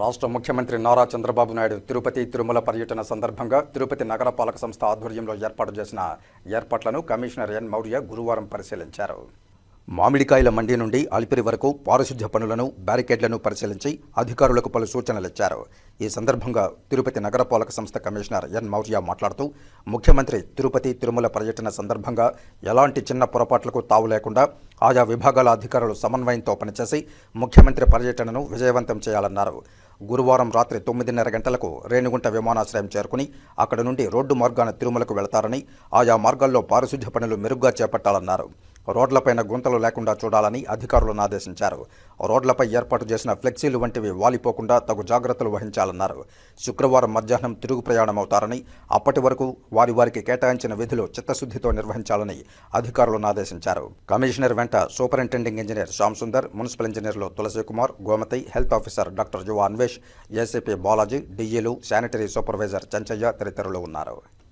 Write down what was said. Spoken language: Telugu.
రాష్ట్ర ముఖ్యమంత్రి నారా చంద్రబాబు నాయుడు తిరుపతి తిరుమల పర్యటన సందర్భంగా తిరుపతి నగరపాలక సంస్థ ఆధ్వర్యంలో ఏర్పాటు చేసిన ఏర్పాట్లను కమిషనర్ ఎన్ మౌర్య గురువారం పరిశీలించారు. మామిడికాయల మండి నుండి అలిపిరి వరకు పారిశుధ్య పనులను బ్యారికేడ్లను పరిశీలించి అధికారులకు పలు సూచనలు ఇచ్చారు. ఈ సందర్భంగా తిరుపతి నగరపాలక సంస్థ కమిషనర్ ఎన్ మౌర్య మాట్లాడుతూ ముఖ్యమంత్రి తిరుపతి తిరుమల పర్యటన సందర్భంగా ఎలాంటి చిన్న పొరపాట్లకు తావు లేకుండా ఆయా విభాగాల అధికారులు సమన్వయంతో పనిచేసి ముఖ్యమంత్రి పర్యటనను విజయవంతం చేయాలన్నారు. గురువారం రాత్రి తొమ్మిదిన్నర గంటలకు రేణిగుంట విమానాశ్రయం చేరుకుని అక్కడి నుండి రోడ్డు మార్గాన తిరుమలకు వెళతారని ఆయా మార్గాల్లో పారిశుధ్య పనులు మెరుగ్గా చేపట్టాలన్నారు. రోడ్లపైన గుంతలు లేకుండా చూడాలని అధికారులను ఆదేశించారు. రోడ్లపై ఏర్పాటు చేసిన ఫ్లెక్సీలు వంటివి వాలిపోకుండా తగు జాగ్రత్తలు వహించాలన్నారు. శుక్రవారం మధ్యాహ్నం తిరుగు ప్రయాణమవుతారని అప్పటి వరకు వారి వారికి కేటాయించిన విధులు చిత్తశుద్ధితో నిర్వహించాలని అధికారులను ఆదేశించారు. కమిషనర్ వెంట superintending engineer Shyam Sundar municipal ఇంజనీర్లు Tulasi Kumar Gomathi health officer doctor Yuva Anvesh ACP Balaji డీఏలు sanitary supervisor Chanchaiah తదితరులు ఉన్నారు.